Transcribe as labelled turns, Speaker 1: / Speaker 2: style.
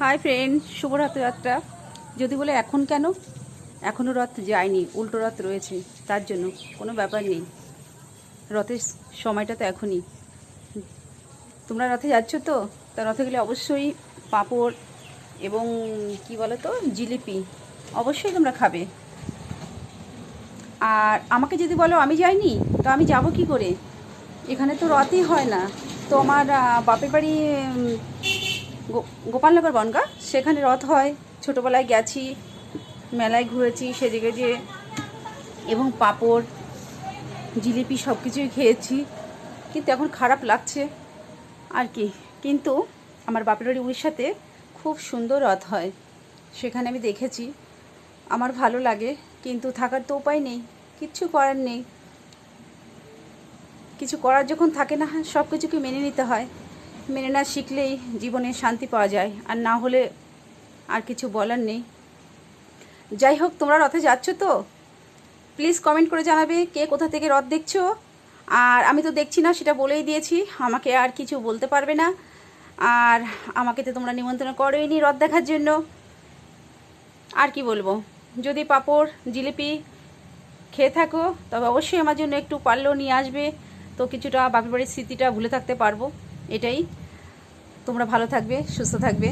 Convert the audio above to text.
Speaker 1: Hi friend, শুভ রথযাত্রা। যদি বলে এখন কেন? এখনও রথ যায়নি, উল্টো রথ রয়েছে, তার জন্য কোনো ব্যাপার নেই। রথের সময়টা তো এখনই। তোমরা রথে যাচ্ছ তো? তা রথে গেলে অবশ্যই পাঁপড় এবং কি বলো তো জিলিপি অবশ্যই তোমরা খাবে। আর আমাকে যদি বলো আমি যাইনি, তো আমি যাব কি করে? এখানে তো রথই হয় না। তো আমার বাপের বাড়ি গোপালনগর বনগা, সেখানে রথ হয়। ছোটোবেলায় গেছি, মেলায় ঘুরেছি সেজে গেজে এবং পাঁপড়, জিলিপি সব কিছুই খেয়েছি। কিন্তু এখন খারাপ লাগছে। আর কি। কিন্তু আমার বাপের বাড়ি উড়িষ্যাতে খুব সুন্দর রথ হয়। সেখানে আমি দেখেছি। আমার ভালো লাগে। কিন্তু থাকার তো উপায় নেই। কিচ্ছু করার নেই। কিছু করার যখন থাকে না সব কিছুকে মেনে নিতে হয়। মেনে না শিখলেই জীবনে শান্তি পাওয়া যায়। আর না হলে আর কিছু বলার নেই। যাই হোক, তোমরা রথে যাচ্ছ তো? প্লিজ কমেন্ট করে জানাবে কে কোথা থেকে রথ দেখছ। আর আমি তো দেখছি না, সেটা বলেই দিয়েছি। আমাকে আর কিছু বলতে পারবে না। আর আমাকে তো তোমরা নিমন্ত্রণ করেইনি রথ দেখার জন্য। আর কি বলব? যদি পাঁপড়, জিলিপি খেয়ে থাকো, তবে অবশ্যই আমার জন্য একটু পারলেও নিয়ে আসবে। তো কিছুটা বাপের বাড়ির স্মৃতিটা ভুলে থাকতে পারব। এটাই। তোমরা ভালো থাকবে সুস্থ থাকবে।